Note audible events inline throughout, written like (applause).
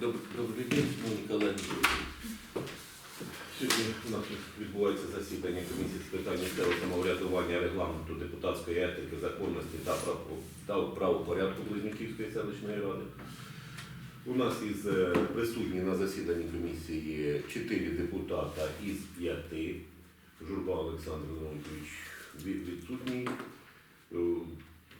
Добрий, день, шановні колеги. Сьогодні у нас відбувається засідання комісії з питань місцевого самоврядування, регламенту, депутатської етики, законності та прав- та правопорядку Близнюківської селищної ради. У нас із е, присутні на засіданні комісії чотири депутата із п'яти. Журба Олександр Леонтович відсутній. Е,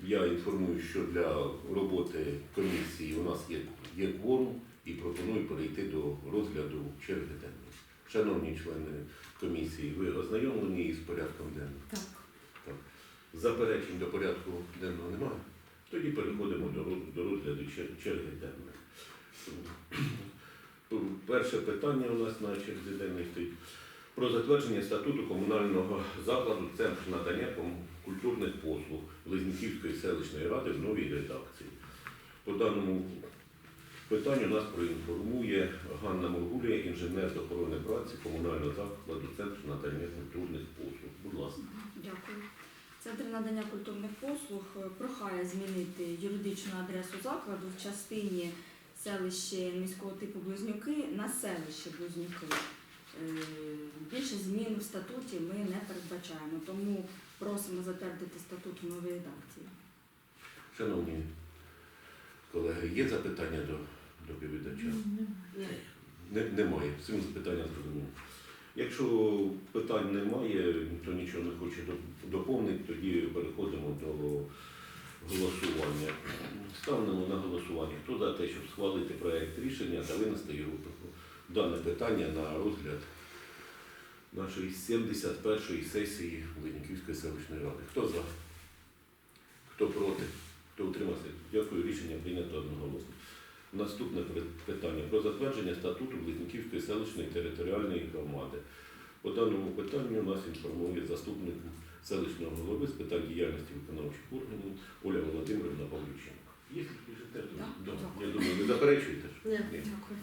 Я інформую, що для роботи комісії у нас є, є кворум і пропоную перейти до розгляду черги денної. Шановні члени комісії, ви ознайомлені із порядком денним? Так. Заперечень до порядку денного немає? Тоді переходимо до, розгляду черги денної. Перше питання у нас на черзі денної стоїть про затвердження статуту комунального закладу Центр надання культурних послуг Близнюківської селищної ради в новій редакції. По даному питанню нас проінформує Ганна Моргулія, інженер з охорони праці комунального закладу Центр надання культурних послуг. Будь ласка. Дякую. Центр надання культурних послуг е, прохає змінити юридичну адресу закладу в частині селище міського типу Близнюки на селище Близнюки. Е, Більше змін в статуті ми не передбачаємо, тому просимо затвердити статут в новій редакції. Шановні колеги, є запитання до доповідача? Не, немає. Всім запитання зрозуміло. Якщо питань немає, ніхто нічого не хоче доповнити, тоді переходимо до голосування. Ставимо на голосування. Хто за те, щоб схвалити проект рішення та винести його дане питання на розгляд нашої 71-ї сесії Леніківської селищної ради. Хто за? Хто проти? Хто утримався? Дякую. Рішення прийнято одноголосно. Наступне питання про затвердження статуту Близнюківської селищної територіальної громади. По даному питанню нас інформує заступник селищного голови з питань діяльності виконавчих органів Оля Володимирівна Павлюченко. Є дякую. Я думаю, ви заперечуєте? Ні. Дякую.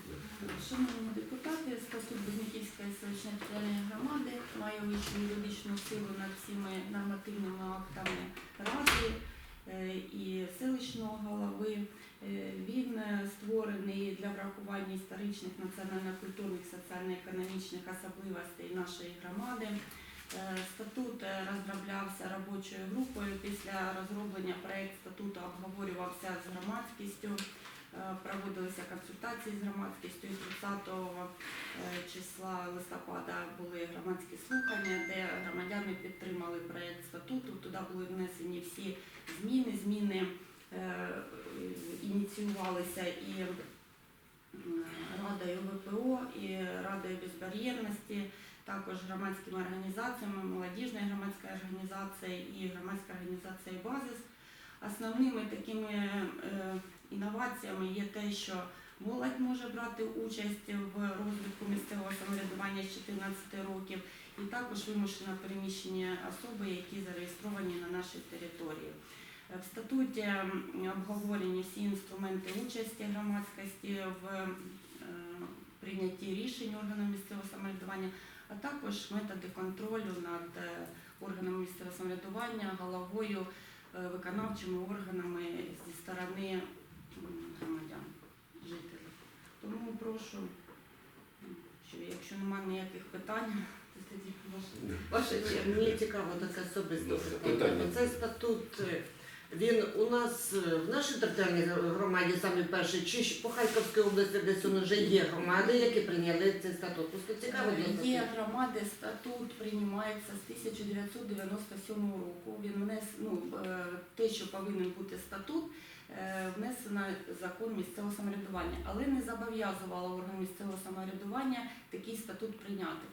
Шановні депутати, статут Близнюківської селищної територіальної громади має вищу юридичну силу над всіми нормативними актами ради е, і селищного голови. Е, Він е, створений для врахування історичних, національно-культурних, соціально-економічних особливостей нашої громади. Е, Статут розроблявся робочою групою. Після розроблення проєкт статуту обговорювався з громадськістю. Проводилися консультації з громадськістю 30 е, числа листопада були громадські слухання, де громадяни підтримали проєкт статуту. Туди були внесені всі зміни. Зміни ініціювалися і Радою ВПО, і Радою безбар'єрності, також громадськими організаціями, молодіжною громадською організацією і громадська організація Базис. Основними такими е, інноваціями є те, що молодь може брати участь в розвитку місцевого самоврядування з 14 років, і також вимушено переміщені особи, які зареєстровані на нашій території. В статуті обговорені всі інструменти участі громадськості в е, прийнятті рішень органів місцевого самоврядування, а також методи контролю над е, органами місцевого самоврядування, головою, е, виконавчими органами зі сторони громадян, жителів. Тому прошу, що якщо немає ніяких питань, то тоді ваше- ваша черга. Мені цікаво таке особисте Добре, питання. Цей статут, він у нас е, в нашій територіальній громаді самі перший, чи по Харківській області десь воно вже є громади, які прийняли цей статут. Просто цікаво Е, Є громади, статут приймається з 1997 року. Він внес ну, е, те, що повинен бути статут, внесено закон місцевого самоврядування, але не зобов'язувало орган місцевого самоврядування такий статут прийняти.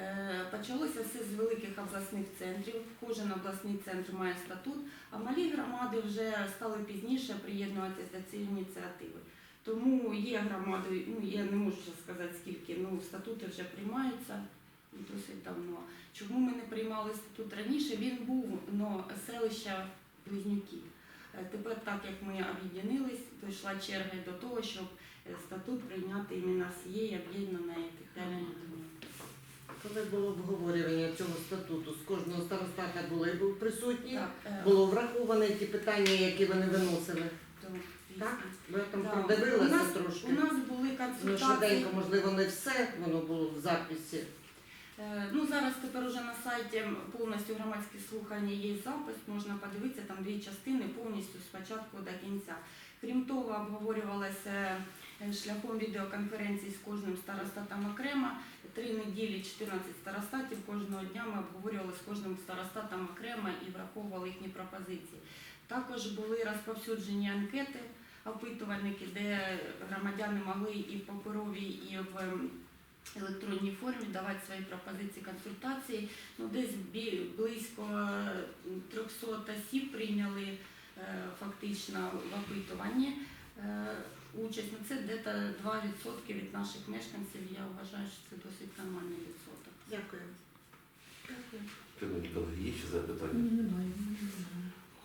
Е, Почалося все з великих обласних центрів. Кожен обласний центр має статут, а малі громади вже стали пізніше приєднуватися до цієї ініціативи. Тому є громади, ну я не можу сказати скільки, ну статути вже приймаються досить давно. Чому ми не приймали статут раніше? Він був но селища Близнюків. Е, Тепер, так як ми об'єднанились, дійшла черга до того, щоб е, статут прийняти іменно всієї об'єднаної територіальної. Коли було обговорювання цього статуту, з кожного старостата були був присутні, Так, е, було враховано ті питання, які вони виносили. Так? Бо я там Да. продивилася нас- трошки. У нас були Ну, консультації. швиденько, можливо, не все воно було в записі. Е, Ну, зараз тепер уже на сайті повністю громадські слухання є запис, можна подивитися, там дві частини повністю спочатку до кінця. Крім того, обговорювалося е, шляхом відеоконференції з кожним старостатом окремо. Три неділі 14 старостатів кожного дня ми обговорювали з кожним старостатом окремо і враховували їхні пропозиції. Також були розповсюджені анкети, опитувальники, де громадяни могли і в паперовій, і в електронній формі давати свої пропозиції, консультації. Ну, десь близько е, 300 осіб прийняли фактично в опитуванні е, участь. Ну, це десь 2% від наших мешканців. Я вважаю, що це досить нормальний відсоток. Дякую. Дякую. Шановні колеги, є ще запитання?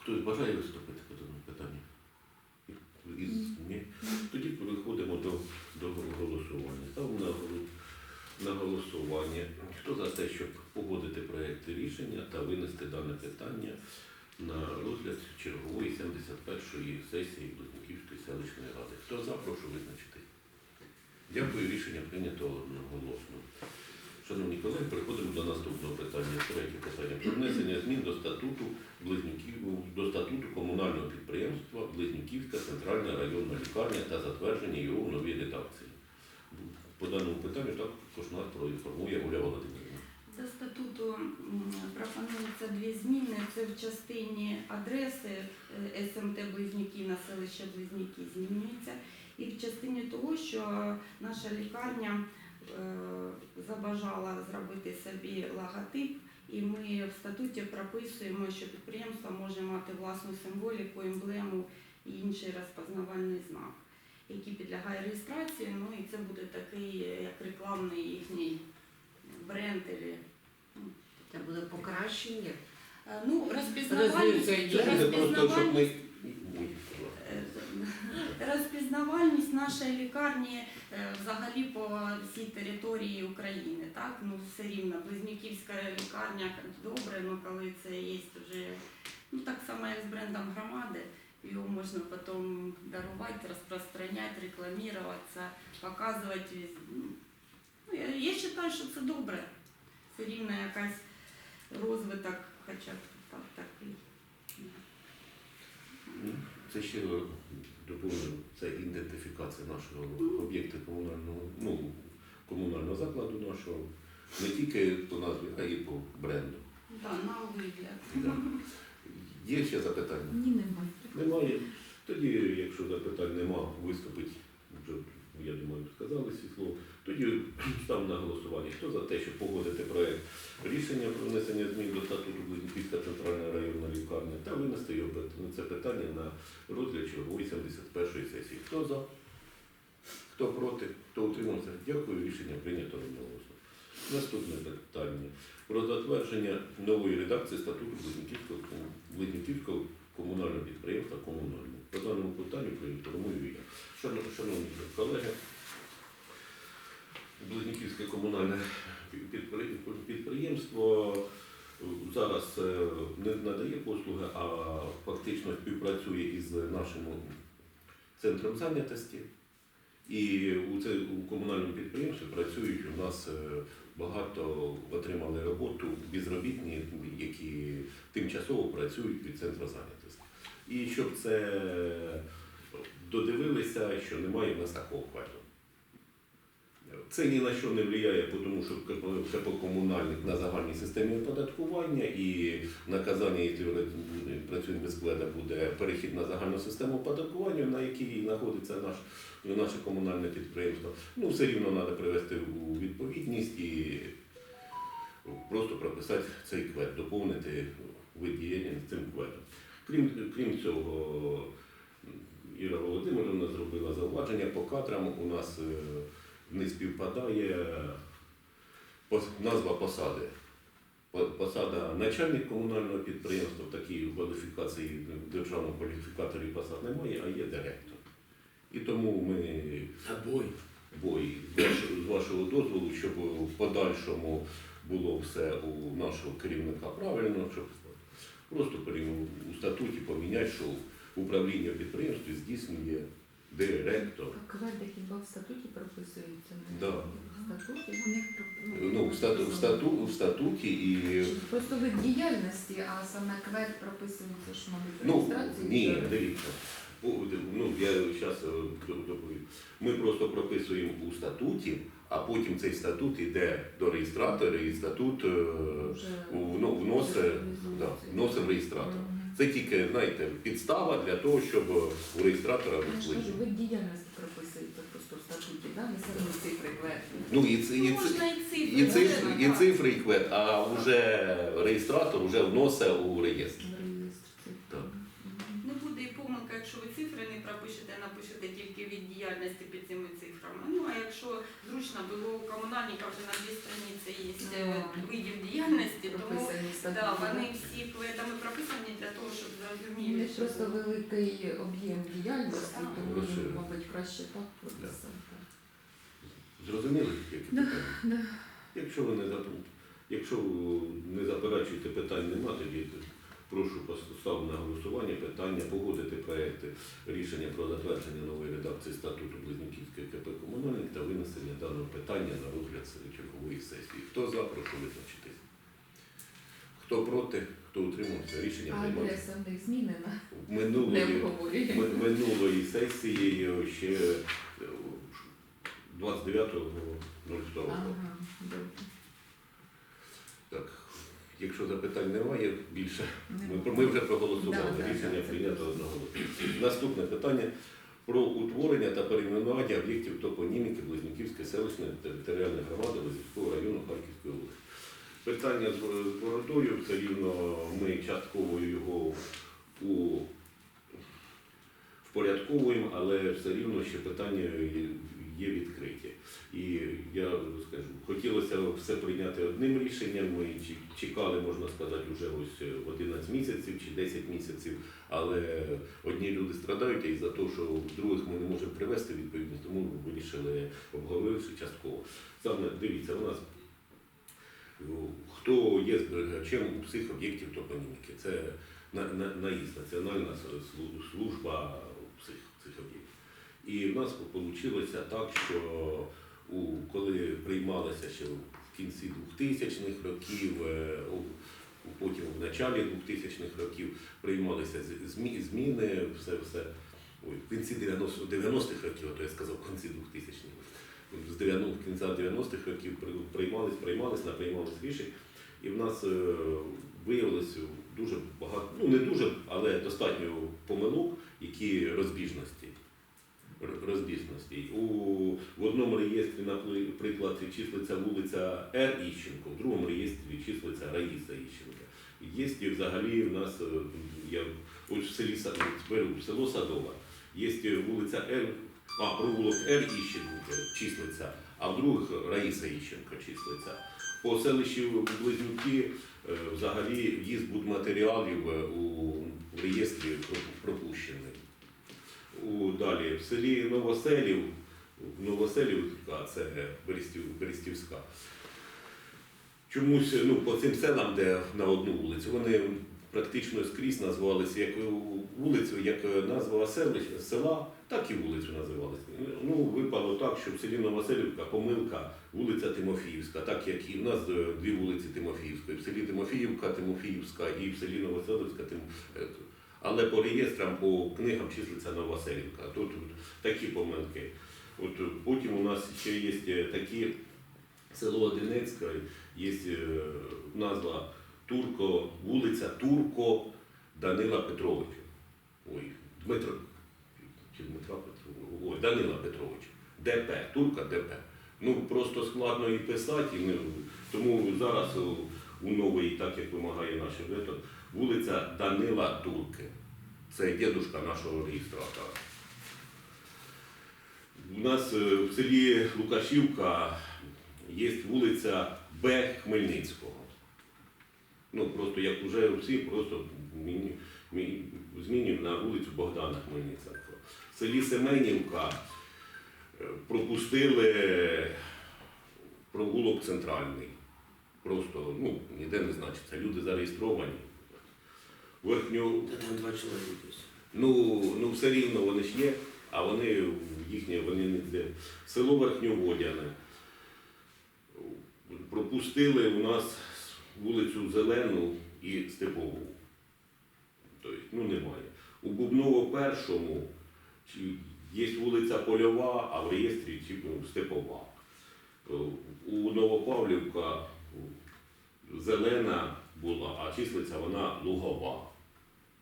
Хтось бажає виступити по даному питанню? Із, ні? Тоді переходимо до, до голосування. Ставимо на, на голосування. Хто за те, щоб погодити проєкт рішення та винести дане питання на розгляд чергової 71-ї сесії Близнюківської селищної ради? Хто за, прошу визначити. Дякую, рішення прийнято одноголосно. Шановні колеги, переходимо до наступного питання. Третє питання про внесення змін до статуту Близнюків до статуту комунального підприємства Близнюківська центральна районна лікарня та затвердження його в новій редакції. По даному питанню також нас проінформує Оля Володимирівна. До статуту пропонуються дві зміни. Це в частині адреси е, СМТ Близнюки на селище Близнюки змінюється. І в частині того, що наша лікарня е, забажала зробити собі логотип, і ми в статуті прописуємо, що підприємство може мати власну символіку, емблему і інший розпознавальний знак, який підлягає реєстрації. Ну і це буде такий як рекламний їхній бренд. или, Це буде покращення. Е, Ну, розпізнавальність, розпізнавальність, (laughs) розпізнавальність нашої лікарні е, взагалі по всій території України. Так? Ну, все рівно, Близнюківська лікарня добре, ну коли це є вже ну, так само, як з брендом громади. Його можна потім дарувати, розпространяти, рекламуватися, показувати. Ну, я, я вважаю, що це добре. Все рівно якась розвиток, хоча б так, такий. Ну, Це ще доповню, це ідентифікація нашого об'єкту комунального, ну, комунального закладу нашого, не тільки по назві, а й по бренду. Да, на вигляд. Да. Є ще запитання? Ні, немає. Немає. Тоді, якщо запитань нема, виступить, я думаю, сказали всі слово. Тоді став на голосування. Хто за те, щоб погодити проект рішення про внесення змін до статуту Близнюківська центральна районна лікарня та винести його пит- це питання на розгляд чергової 71-ї сесії. Хто за? Хто проти? Хто утримався? Дякую. Рішення прийнято одноголосно. Наступне питання про затвердження нової редакції статуту Близнюківського комунального підприємства комунального. По даному питанню проінформую я. Шано- Шановні колеги, Близнюківське комунальне підприємство зараз е, не надає послуги, а фактично співпрацює із нашим центром зайнятості. І у, у комунальному підприємстві працюють у нас е, багато отримали роботу безробітні, які тимчасово працюють від центру зайнятості. І щоб це додивилися, що немає в нас такого кварту. Це ні на що не впливає, тому що КП комунальник на загальній системі оподаткування і наказання, якщо працюємо без складу, буде перехід на загальну систему оподаткування, на якій знаходиться наш, наше комунальне підприємство. Ну, все рівно треба привести у відповідність і просто прописати цей квет, доповнити вид діяльності цим кветом. Крім, крім цього, Іра Володимировна зробила зауваження по кадрам. У нас е, не співпадає назва посади. Посада начальник комунального підприємства, в такій кваліфікації в державному кваліфікаторі посад немає, а є директор. І тому ми бой з з вашого дозволу, щоб в подальшому було все у нашого керівника правильно, щоб просто пере- у статуті поміняти, що управління підприємстві здійснює директор. А кведи хіба в статуті прописуються? Не Да. В статуті? У них Ну, в стату, в стату, в статі і Просто вид діяльності, а саме квед прописується ж, мабуть, Ну, ні, дивіться. Ну, я зараз доповім. Ми просто прописуємо у статуті, а потім цей статут йде до реєстратора, і статут е, вносить да, вносить в реєстратор. Це тільки, знаєте, підстава для того, щоб у реєстратора кажу, вид діяльності прописується просто в статуті, да? не самі цифри квед. Ну і це і, Можна і цифри. і, цифри, і цифри, і квет, а вже реєстратор вже вносить у реєстр. Так. Не буде і помилка, якщо ви цифри не пропишете, напишете тільки від діяльності під цими цифрами. Ну а якщо зрозуміло, було у комунальника вже на дві страниці є е, видів діяльності, тому да, вони всі кведами прописані для того, щоб зрозуміли, що просто великий об'єм діяльності, Так. тому, мабуть, краще так прописати. Зрозуміли, які питання? да. Якщо ви не зап- якщо не заперечуєте питань нема, тоді прошу поставити на голосування питання погодити проекти рішення про затвердження нової редакції статуту Близнюківської КП комунальник та винесення даного питання на розгляд чергової сесії. Хто за, прошу визначитись. Хто проти, хто утримався, рішення приймається. адреса в змінена? Минулої, минулої сесії ще е, 29.02 Ага, добре. Так, якщо запитань немає більше, ми, ми вже проголосували. Да, Рішення да, прийнято одноголосно. Наступне питання про утворення та перейменування об'єктів топоніміки Близнюківської селищної територіальної громади Лозівського району Харківської області. Питання з з боротою все рівно ми частково його у впорядковуємо, але все рівно ще питання є- відкриті. І я скажу, хотілося все прийняти одним рішенням. Ми чекали, можна сказати, вже ось 11 місяців чи 10 місяців, але одні люди страдають і за те, що других ми не можемо привести відповідно, тому ми вирішили обговоривши частково. Саме дивіться, у нас ну, хто є зберігачем всіх об'єктів топоніміки. Це на, на, наїзд, Національна служба цих, цих об'єктів. І в нас вийшло так, що у, коли приймалося ще в кінці 2000-х років, е, потім в началі 2000-х років приймалися змі- зміни, все, все. Ой, в кінці 90 90-х років, а то я сказав в кінці 2000-х. З 90 кінця 90-х років при- приймались, приймались, наприймались рішень. І в нас е, виявилося дуже багато, ну не дуже, але достатньо помилок, які розбіжності. Р- Розбіжності. У, в одному реєстрі, наприклад, числиться вулиця Р. Іщенко, в другому реєстрі числиться Раїса Іщенка. Є і взагалі в нас, е, я ось в селі Са- беру село Садова, є вулиця Р, а провулок Р. Іщенко числиться, а в других Раїса Іщенко числиться. По селищі Близнюки е, взагалі в'їзд будматеріалів е, у реєстрі пропущений. У, далі в селі Новоселів, Новоселівка, це Берестів, Берестівська. Чомусь ну, по цим селам, де на одну вулицю, вони практично скрізь називалися як вулицю, як назва селища, села, так і вулицю називалися. Ну, випало так, що в селі Новоселівка помилка вулиця Тимофіївська, так як і в нас е, дві вулиці Тимофіївської. В селі Тимофіївка, Тимофіївська і в селі Новоселівська Тим... Але по реєстрам, по книгам числиться Новоселівка. Тут, тут такі помилки. От потім у нас ще є е, такі село Одинецьке, є е, назва Турко, вулиця Турко Данила Петровича. Ой, Дмитро. Дмитра Петровича? Ой, Данила Петровича. ДП, Турка ДП. Ну просто складно і писати, і не- тому зараз у, у новий, так як вимагає наш метод, вулиця Данила Турки. Це дідушка нашого реєстратора. У нас е, в селі Лукашівка є вулиця Б. Хмельницького. Ну, просто як вже всі, просто змінюємо на вулицю Богдана Хмельницького. В селі Семенівка е, пропустили провулок центральний. Просто ну, ніде не значиться. Люди зареєстровані. Верхню Там два чоловіки. Ну, ну все рівно вони ж є, а вони їхні, вони не де. Село Верхньоводяне. Пропустили у нас вулицю Зелену і Степову. Тобто, ну немає. У Бубново першому є вулиця Польова, а в реєстрі ну, Степова. Е, У Новопавлівка зелена була, а числиться вона лугова.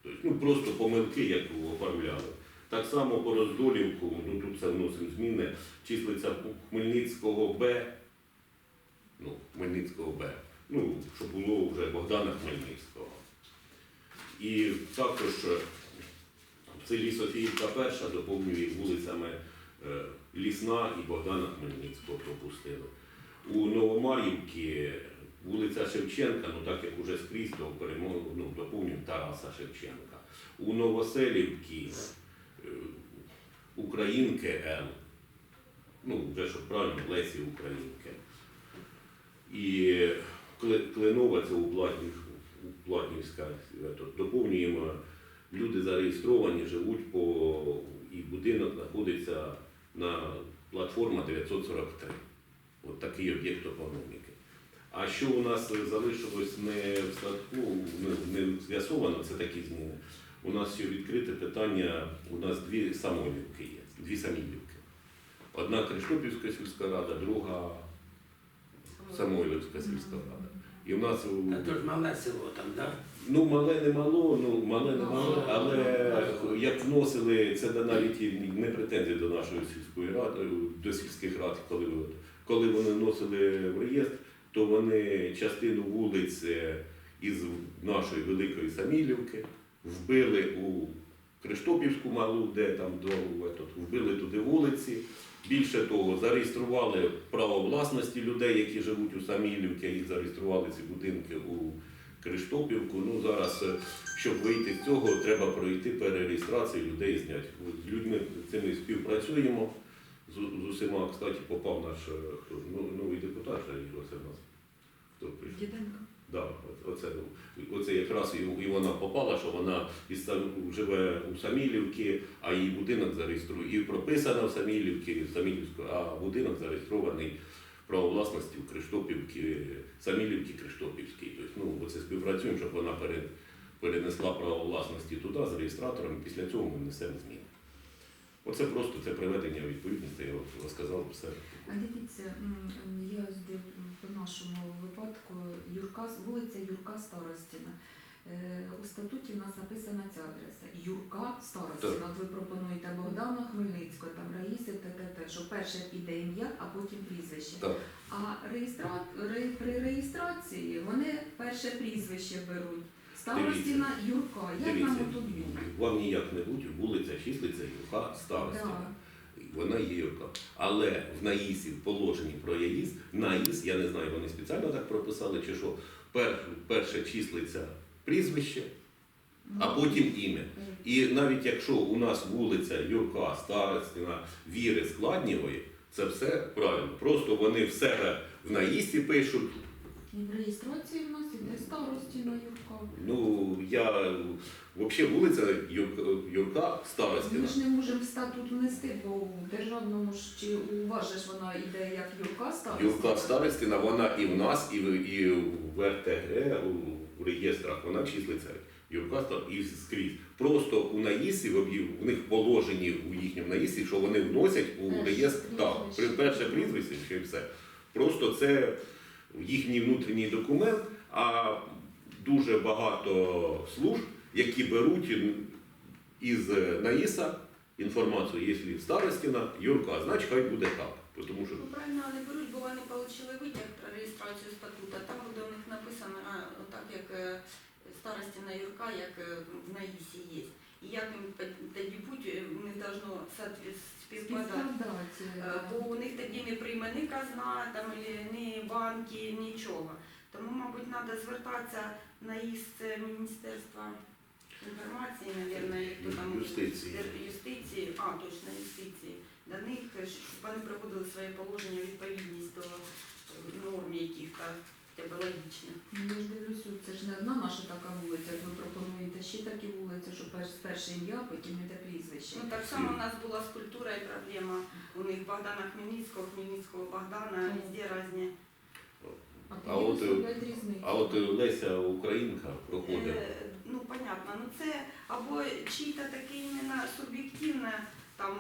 Тобто, ну просто помилки, як оформляли. Так само по роздолівку, ну тут це вносимо зміни, числиться Хмельницького Б, ну, Хмельницького Б. Ну, щоб було вже Богдана Хмельницького. І також е, в селі Софіївка перша доповнює вулицями е, Лісна і Богдана Хмельницького пропустили. У Новомар'ївці вулиця Шевченка, ну так як уже скрізь, то перемогу ну, доповнюємо Тараса Шевченка. У Новоселівці е, Українки М. Ну, вже щоб правильно, Лесі Українки. І Кле- Кленова це у Платнівська, е, доповнюємо. Люди зареєстровані, живуть по і будинок знаходиться на платформа 943. От такий об'єкт економіки. А що у нас залишилось не в статку, не, не з'ясовано, це такі зміни. У нас ще відкрите питання, у нас дві самолівки є, дві самілівки. Одна Криштопівська сільська рада, друга Самойлівська сільська рада. І в нас у- А тут мале село там, так? Ну, мале не мало, ну мале не мале, але як вносили, це да навіть і не претензії до нашої сільської ради, до сільських рад, коли, коли вони вносили в реєстр, то вони частину вулиць е, із нашої великої Самілівки вбили у Криштопівську малу, де там вбили туди вулиці. Більше того, зареєстрували право власності людей, які живуть у Самілівці, їх зареєстрували ці будинки у Криштопівку. Ну зараз, е, щоб вийти з цього, треба пройти перереєстрацію людей зняти. З людьми цими співпрацюємо. З, з усіма, кстати, попав наш е, ну, новий депутат, оце в нас. Хто прийшов? Діденко. Да, оце, оце якраз і, і вона попала, що вона із живе у Самілівці, а її будинок зареєструє. І прописана в Самілівці, в Самілівську, а будинок зареєстрований право власності в Криштопівці, Самілівці Криштопівській. Тобто, ну, оце співпрацюємо, щоб вона пере, перенесла право власності туди з реєстратором, і після цього ми внесемо зміни. Оце просто це приведення у відповідності, я от розказав все. А дивіться, я по нашому випадку Юрка, вулиця Юрка Старостіна. Е, У статуті в нас написана ця адреса. Юрка Старостіна. От ви пропонуєте Богдана Хмельницького, там Раїси, т.т.т., що перше піде ім'я, а потім прізвище. Так. А реєстра... ре- при реєстрації вони перше прізвище беруть. Старостіна Юрка. Як нам Дивіться? Вам ніяк не будь, вулиця числиться Юрка Старостіна. Вона є Юрка. Але в наїзі, в положенні про яїз, наїз, я не знаю, вони спеціально так прописали, чи що, пер, перше числиться прізвище, а потім ім'я. І навіть якщо у нас вулиця Юрка, Старостіна, Віри Складнєвої, це все правильно. Просто вони в себе в наїзді пишуть. І в реєстрації в нас іде Старостіна Юрка. Ну, я взагалі вулиця Юрка, Юрка Ми ж не можемо статут внести, бо в державному ж чи у вас же ж вона йде як Юрка Старостіна. Юрка Старостіна, вона і в нас, і в, і в РТГ, у, реєстрах, вона числиться Юрка Старостіна і скрізь. Просто у наїзі, в, них положені у їхньому наїзі, що вони вносять у реєстр так, перше прізвище і все. Просто це їхній внутрішній документ, а дуже багато служб, які беруть із наїса інформацію, якщо Старостіна, Юрка, значить хай буде так. Тому що Ну, правильно не беруть, бо вони отримали витяг про реєстрацію статуту. Там буде у них написано так, як е, старості на Юрка, як е, в НАІСі є. І як їм тоді будь, е, у них должно співпадати. Е, Бо у них тоді не прийме ні казна, там, ні банки, нічого. Тому, мабуть, треба звертатися на ІС Міністерства інформації, мабуть, там Юстиції. юстиції, а точно юстиції. До них, щоб вони приводили своє положення відповідність до е, норм яких-то логічно. Ну, ж дивлюся, це ж не одна наша така вулиця. Ви пропонуєте ще такі вулиці, що перш, перше ім'я, потім іде прізвище. Ну так само у нас була з культурою проблема. У них Богдана Хмельницького, Хмельницького Богдана, везде різні. А от. А от е, Леся Українка проходить. Е, Ну, понятно, ну це або чиїто таке іменно суб'єктивне, там,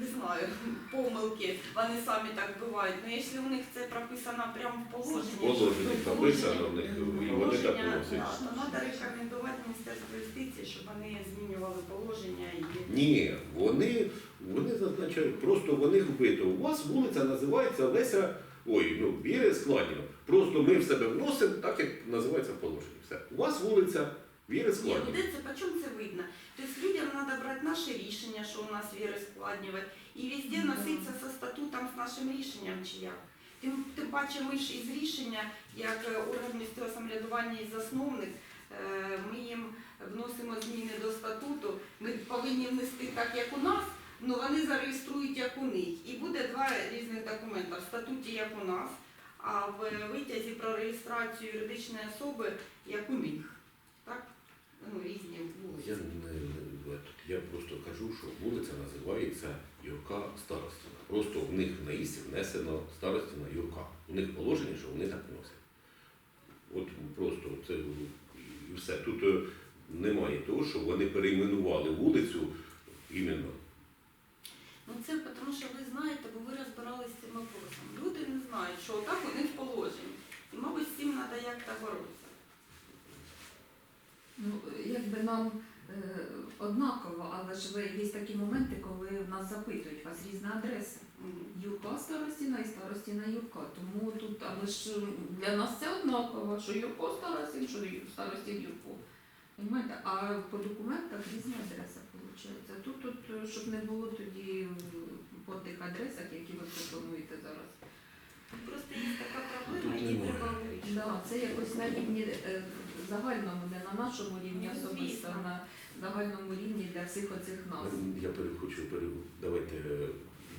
не знаю, (laughs) помилки, вони самі так бувають. Ну, якщо у них це прописано прямо в положенні, Положення то прописано в них, і вони так положення, да, то треба рекомендувати Міністерству юстиції, щоб вони змінювали положення і Ні, вони, вони зазначають, просто вони вбито. У вас вулиця називається Леся, ой, ну, Віри Складіна. Просто ми в себе вносимо так, як називається в положенні. Все. У вас вулиця Віри Ні, ну де це, по чому це видно? Тобто людям треба брати наше рішення, що у нас віри складнювати, і везде Да. носитися со статутом з нашим рішенням чи як. Тим, тим паче ми ж із рішення, як е, орган місцевого самоврядування і засновник, е, ми їм вносимо зміни до статуту, ми повинні внести так, як у нас, ну вони зареєструють як у них. І буде два різних документи. В статуті як у нас, а в витязі про реєстрацію юридичної особи як у них. Так? Ну, різні вулиці. Я, не, не- я просто кажу, що вулиця називається Юрка Старостіна. Просто в них на ісі внесено Старостіна Юрка. У них положення, що вони так вносять. От просто це і все. Тут е, немає того, що вони перейменували вулицю іменно. Ну це тому, що ви знаєте, бо ви розбиралися з цим вопросом. Люди не знають, що отак у них положення. І, мабуть, з цим треба як-то боротися. Ну, якби нам е, однаково, але ж ви є такі моменти, коли в нас запитують, у вас різна адреса. Мгм. Юрка Старостіна і Старостіна Юрка. Тому тут, але ж для нас це однаково, що Юрко Старостін, що Ю- Старостін Юрко. Понимаєте? А по документах різна адреса виходить. Тут, тут, щоб не було тоді по тих адресах, які ви пропонуєте зараз. Просто є така проблема, Тут треба вирішити. Да, це якось на рівні е, загальному, не на нашому рівні Ну, особисто, звісно. а на загальному рівні для всіх оцих назв. Я пере- хочу пере... давайте е,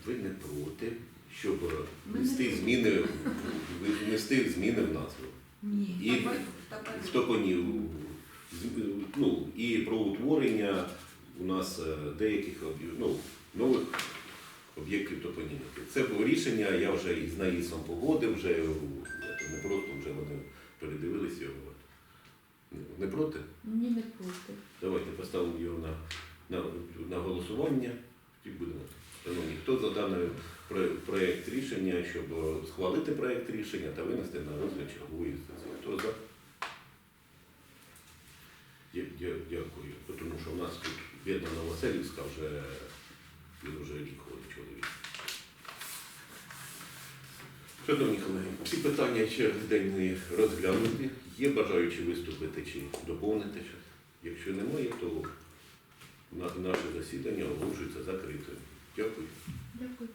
ви не проти, щоб е, Ми внести зміни, в- внести зміни в назву. Ні. І в топонів, з- ну, і про утворення у нас е, деяких ну, нових об'єктів топоніміки. Це було рішення, я вже із наїсом погодив, вже не просто вже вони передивилися його. Не проти? Ні, не проти. Давайте поставимо його на, на, на голосування. І будемо. Шановні, хто за даний про- проект рішення, щоб схвалити проект рішення та винести на розгляд чергової сесії? Хто за? Дя- дя- Дякую. Тому що в нас тут бідна Новоселівська вже, він вже рік чоловік. Шановні колеги, ці питання через день ми розглянуті. Є бажаючі виступити чи доповнити щось? Якщо немає, то наше засідання оголошується закритим. Дякую. Дякую.